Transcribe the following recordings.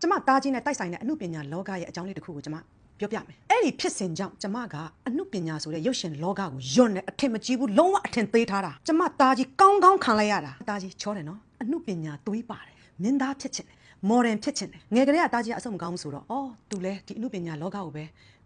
ကျမသားချင်းနဲ့တိုက်ဆိုင်တဲ့အမှုပညာလောကရဲ့အကြောင်းလေးတစ်ခုကိုကျမပြောပြမယ်အဲ့ဒီဖြစ်စဉ်ကြောင့်ကျမကအမှုပညာဆိုတဲ့ရုပ်ရှင်လောကကိုယွန့်နေအထင်မကြီးဘူးလုံးဝအထင်သေးထားတာကျမသားကြီးကောင်းကောင်းခံလိုက်ရတာသားကြီးချောတယ်နော်အမှုပညာသွေးပါတယ်မင်းသားဖြစ်ချင်တယ်မော်ဒန်ဖြစ်ချင်တယ်ငယ်ကလေးကသားကြီးကအဆုံးမကောင်းဘူးဆိုတော့အော် तू လဲဒီအမှုပညာလောကကိုပဲ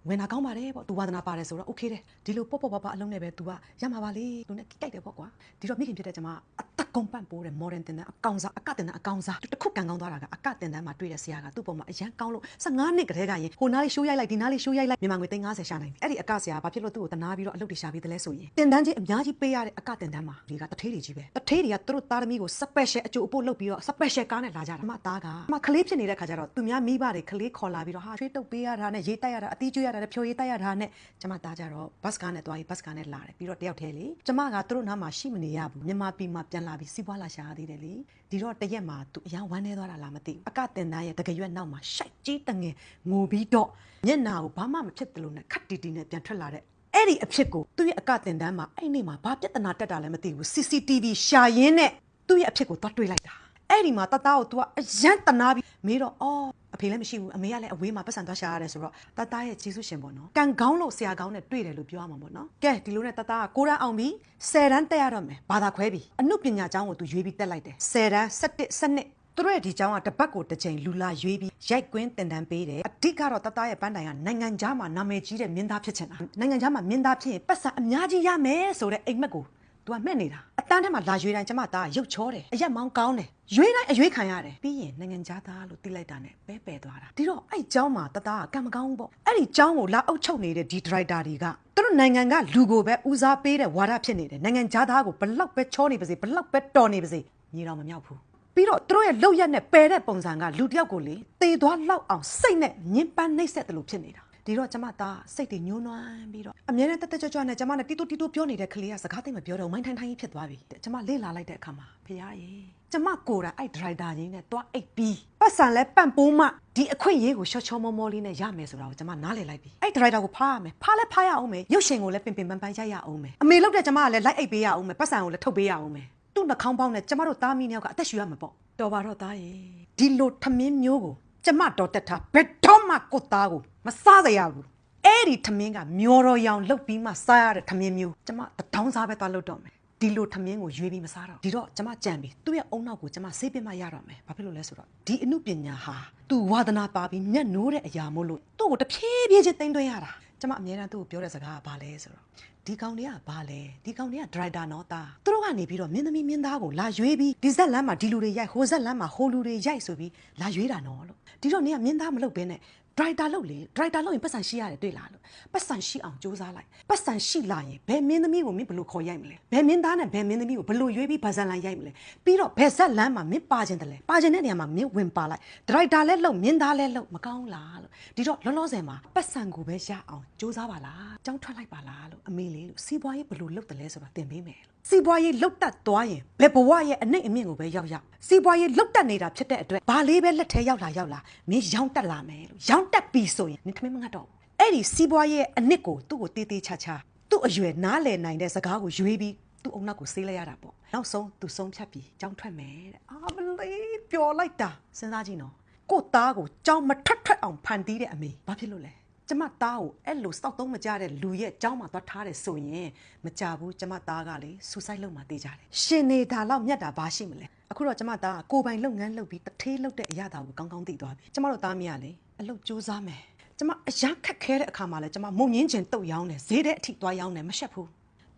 ဝင်တာကောင်းပါတယ်ပေါ့ तू ဝါသနာပါတယ်ဆိုတော့ okay တယ်ဒီလိုပေါ့ပေါ့ပါပါအလုံးနဲ့ပဲ तू ကရမှာပါလေ तू နဲ့ကြိုက်တယ်ပေါ့ကွာဒီတော့မိခင်ဖြစ်တဲ့ကျမအ က်ကုန်ပန့်ပိုးတယ် modern တင်တဲ့အကောင်စားအကတင်တဲ့အကောင်စားတစ်ခုကန်ကောင်းသွားတာကအကတင်တဲ့မှာတွေ့တဲ့ဆရာကသူ့ပုံမှာအရန်ကောင်းလို့15နှစ်ကတည်းကရင်ဟိုနားလေးရှိုးရိုက်လိုက်ဒီနားလေးရှိုးရိုက်လိုက်မြန်မာငွေ350ရှာနိုင်ပြီအဲ့ဒီအကဆရာကဘာဖြစ်လို့သူ့ကိုတနာပြီးတော့အလုပ်တွေရှာပြီးတယ်လဲဆိုရင်တင်တန်းကြီးအများကြီးပေးရတဲ့အကတင်တန်းမှာဒီကတထေးတွေကြီးပဲတထေးတွေကသူတို့သားသမီးကို special အကျိုးအပို့လုပ်ပြီးတော့ special ကားနဲ့လာကြတာအမသားကမကလေးဖြစ်နေတဲ့ခါကျတော့သူများမိဘတွေကလေးခေါ်လာပြီးတော့ဟာချွေးတုပ်ပေးရတာနဲ့ရေးတိုက်ရတာအတီးကျွေးရတာနဲ့ဖြိုရေးတိုက်ရတာနဲ့ကျမသားကြတော့ဘတ်စကားနဲ့သွားပြီးဘတ်စကားနဲ့လာတယ်ပြီးတော့တယောက်တည်းလေကျမကသူတို့နားမှာရှိမနေရဘူးမြန်မာပြည်မှာပြန်လာပြီးစီးပွားလာရှာသေးတယ်လေဒီတော့တရက်မှာသူအရန်ဝမ်းနေသွားတာလားမသိဘူးအကတင်သားရဲ့တကရွက်နောက်မှာရှိုက်ကြီးတငယ်ငိုပြီးတော့မျက်နာကိုဘာမှမဖြစ်တယ်လို့နဲ့ခတ်တီတီနဲ့ပြန်ထွက်လာတဲ့အဲ့ဒီအဖြစ်ကိုသူ့ရဲ့အကတင်တန်းမှာအဲ့နေ့မှာဘာပြဿနာတက်တာလဲမသိဘူး CCTV ရှာရင်းနဲ့သူ့ရဲ့အဖြစ်ကိုသွားတွေးလိုက်တာအဲ့ဒီမှာတသားကို तू ကအရန်တနာပြီးမေးတော့အော်အ ဖေလည်းမရှိဘူးအမေကလည်းအဝေးမှာပတ်စံသွားရှာရတယ်ဆိုတော့တသားရဲ့ကျေးဇူးရှင်ပေါ့နော်ကံကောင်းလို့ဆရာကောင်းနဲ့တွေ့တယ်လို့ပြောရမှာပေါ့နော်ကဲဒီလိုနဲ့တသားကကိုရန်အောင်ပြီး10တန်းတက်ရတော့မယ်ဘာသာခွဲပြီးအမှုပညာကျောင်းကို तू ရွေးပြီးတက်လိုက်တယ်10တန်း17 12သူတို့ရဲ့ဒီကျောင်းကတစ်ပတ်ကိုတစ်ချိန်လူလာရွေးပြီးရိုက်ကွင်းတင်တန်းပေးတယ်အဓိကတော့တသားရဲ့ပန်းတိုင်ကနိုင်ငံခြားမှာနာမည်ကြီးတဲ့မင်းသားဖြစ်ချင်တာနိုင်ငံခြားမှာမင်းသားဖြစ်ရင်ပတ်စံအများကြီးရမယ်ဆိုတဲ့အိမ်မက်ကို तू ကမှက်နေတာအတန်းထဲမှာလာရွေးတိုင်းကျမသားရုပ်ချောတယ်အရက်မောင်းကောင်းတယ်ရွေးတိုင်းအရွေးခံရတယ်ပြီးရင်နိုင်ငံခြားသားလို့သိလိုက်တာနဲ့ပဲပယ်သွားတာဒီတော့အဲ့เจ้าမှာတသားကကံမကောင်းဘူးပေါ့အဲ့ဒီเจ้าကိုလာအုပ်ချုပ်နေတဲ့ဒီဒရိုက်တာတွေကသူတို့နိုင်ငံကလူကိုပဲဦးစားပေးတဲ့ဝါဒဖြစ်နေတယ်နိုင်ငံခြားသားကိုဘလောက်ပဲချောနေပါစေဘလောက်ပဲတော်နေပါစေညီတော်မမြောက်ဘူးပြီးတော့သူတို့ရဲ့လောက်ရက်နဲ့ပယ်တဲ့ပုံစံကလူတစ်ယောက်ကိုလေတေသွားလောက်အောင်စိတ်နဲ့ညှဉ်းပန်းနှိပ်စက်တယ်လို့ဖြစ်နေတာ ဒီတော့ကျမသားစိတ်တွေညှိုးနွမ်းပြီးတော့အမြဲတမ်းတက်တက်ကြွကြွနဲ့ကျမနဲ့တီတူတီတူပြောနေတဲ့ကလေးကစကားသိမပြောတော့မိုင်းထိုင်ထိုင်ကြီးဖြစ်သွားပြီကျမလေ့လာလိုက်တဲ့အခါမှာဖရားရေကျမကိုယ်တိုင်အဲ့ဒရိုက်တာကြီးနဲ့တွားအိတ်ပြီးပတ်စံလဲပန့်ပိုးမှဒီအခွင့်အရေးကိုရှော့ချောမောမောလေးနဲ့ရမယ်ဆိုတာကိုကျမနားလည်လိုက်ပြီအဲ့ဒရိုက်တာကိုဖားရမယ်ဖားလဲဖားရအောင်မယ်ရုပ်ရှင်ကိုလည်းပင်ပင်ပန်းပန်းရိုက်ရအောင်မယ်အမေလောက်တဲ့ကျမကလည်းလိုက်အိတ်ပေးရအောင်မယ်ပတ်စံကိုလည်းထုတ်ပေးရအောင်မယ်သူ့နှာခေါင်းပေါင်းနဲ့ကျမတို့သားမီးနှစ်ယောက်ကအသက်ရှူရမှာပေါ့တော်ပါတော့သားရေဒီလိုထမင်းမျိုးကို ကျမတော်တက်ထားဘယ်တော့မှကိုသားကိုမစားရရဘူးအဲ့ဒီထမင်းကမျောတော်ရောင်လှုပ်ပြီးမှစားရတဲ့ထမင်းမျိုးကျမတထောင်းစားပဲသွားလုပ်တော့မယ်ဒီလိုထမင်းကိုရွေးပြီးမစားတော့ဒီတော့ကျမကြံပြီသူ့ရဲ့အုံနောက်ကိုကျမဆေးပင်မရတော့မယ်ဘာဖြစ်လို့လဲဆိုတော့ဒီအမှုပညာဟာသူဝါသနာပါပြီးမျက်နိုးတဲ့အရာမို့လို့သူ့ကိုတဖြည်းဖြည်းချင်းတင်သွင်းရတာကျမအမြဲတမ်းသူ့ကိုပြောတဲ့စကားကဘာလဲဆိုတော့ဒီကောင်တွေကဘာလဲဒီကောင်တွေကဒရိုက်တာနော်တာသူတို့ကနေပြီးတော့မင်းသမီးမင်းသားကိုလာရွေးပြီးဒီဇက်လမ်းမှာဒီလူတွေရိုက်ဟိုဇက်လမ်းမှာဟိုလူတွေရိုက်ဆိုပြီးလာရွေးတာနော်လို့ဒီတော့နင်ကမင်းသားမလုပ်ဘဲနဲ့ဒရိုက်တာလုပ်လေဒရိုက်တာလုပ်ရင်ပတ်စံရှိရတယ်တွေ့လားလို့ပတ်စံရှိအောင်စူးစမ်းလိုက်ပတ်စံရှိလာရင်ဘယ်မင်းသမီးကိုမင်းဘယ်လိုခေါ်ရိုက်မလဲဘယ်မင်းသားနဲ့ဘယ်မင်းသမီးကိုဘယ်လိုရွေးပြီးဗဇန်လန်ရိုက်မလဲပြီးတော့ဘယ်ဇက်လန်းမှာမင်းပါခြင်းတလဲပါခြင်းတဲ့နေရာမှာမင်းဝင်ပါလိုက်ဒရိုက်တာလည်းလုပ်မင်းသားလည်းလုပ်မကောင်းလားလို့ဒီတော့လောလောဆယ်မှာပတ်စံကိုပဲရအောင်စူးစမ်းပါလား ကြောင်းထွက်လိုက်ပါလားလို့အမေလေးလို့စီးပွားရေးဘယ်လိုလုပ်တယ်လဲဆိုတာသင်ပေးမယ်လို့စီးပွားရေးလုတ်တက်သွားရင်ဘယ်ဘဝရဲ့အနှိမ့်အမြင့်ကိုပဲရောက်ရောက်စီးပွားရေးလုတ်တက်နေတာဖြစ်တဲ့အတွက်ဘာလေးပဲလက်ထဲရောက်လာရောက်လာမင်းရောင်းတက်လာမယ်လို့ရောင်းတက်ပြီဆိုရင်နင်ထမင်းမငတ်တော့ဘူးအဲ့ဒီစီးပွားရေးအနစ်ကိုသူ့ကိုတေးသေးချာချာသူ့အရွယ်နားလည်နိုင်တဲ့စကားကိုရွေးပြီးသူ့အုံနောက်ကိုဆေးလိုက်ရတာပေါ့နောက်ဆုံးသူဆုံးဖြတ်ပြီးကြောင်းထွက်မယ်တဲ့အာမလေးပျော်လိုက်တာစဉ်းစားကြည့်နော်ကို့သားကိုကြောင်းမထွက်ထွက်အောင်ဖန်တီးတဲ့အမေဘာဖြစ်လို့လဲ ကျမသားကိုအဲ့လိုစောက်သုံးမကြတဲ့လူရဲ့အကြောင်းမှာသွားထားတယ်ဆိုရင်မကြဘူးကျမသားကလေဆူဆိုက်လုပ်မှတေးကြတယ်ရှင်နေတာလောက်မြတ်တာဘာရှိမလဲအခုတော့ကျမသားကကိုပိုင်လုပ်ငန်းလုပ်ပြီးတထေးလုပ်တဲ့အရာတော်ကိုကောင်းကောင်းသိသွားပြီကျမတို့သားမရလေအလုပ်စူးစမ်းမယ်ကျမအရာခက်ခဲတဲ့အခါမှာလဲကျမမုံငင်းချင်တုတ်ရောင်းတယ်ဈေးတဲ့အထိသွားရောင်းတယ်မရှက်ဘူး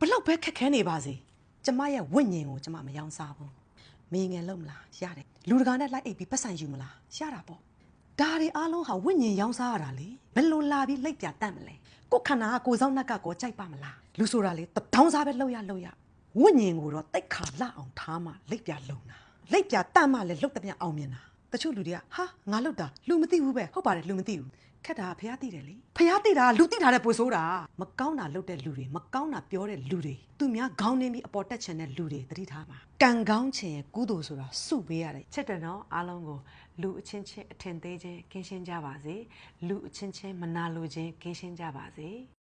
ဘလောက်ပဲခက်ခဲနေပါစေကျမရဲ့ဝိညာဉ်ကိုကျမမယောင်းစားဘူးမင်းငယ်လုံးမလားရတယ်လူတကာနဲ့လိုက်အိပ်ပြီးပတ်စံယူမလားရတာပေါ့ ဒါတွေအားလုံးဟာဝိညာဉ်ရောင်းစားရတာလေဘယ်လိုလာပြီးလိပ်ပြတတ်မလဲကိုယ်ခန္ဓာကကိုယ်ဆောင်နှက်ကကိုကြိုက်ပါမလားလူဆိုတာလေတထောင်းစားပဲလှုပ်ရလှုပ်ရဝိညာဉ်ကိုတော့တိတ်ခါလှအောင်ထားမှလိပ်ပြလုံတာလိပ်ပြတတ်မှလည်းလှုပ်တဲ့မြအောင်မြင်တာတချို့လူတွေကဟာငါလှုပ်တာလူမသိဘူးပဲဟုတ်ပါတယ်လူမသိဘူး ခက်တာကဖះသိတယ်လေဖះသိတာကလူသိတာတဲ့ပိုဆိုးတာမကောင်းတာလှုပ်တဲ့လူတွေမကောင်းတာပြောတဲ့လူတွေသူများခေါင်းနေပြီးအပေါ်တက်ချင်တဲ့လူတွေတတိထားပါကံကောင်းချင်ရဲ့ကုသိုလ်ဆိုတာစုပေးရတယ်ချစ်တယ်နော်အားလုံးကိုလူအချင်းချင်းအထင်သေးခြင်းကင်းရှင်းကြပါစေလူအချင်းချင်းမနာလိုခြင်းကင်းရှင်းကြပါစေ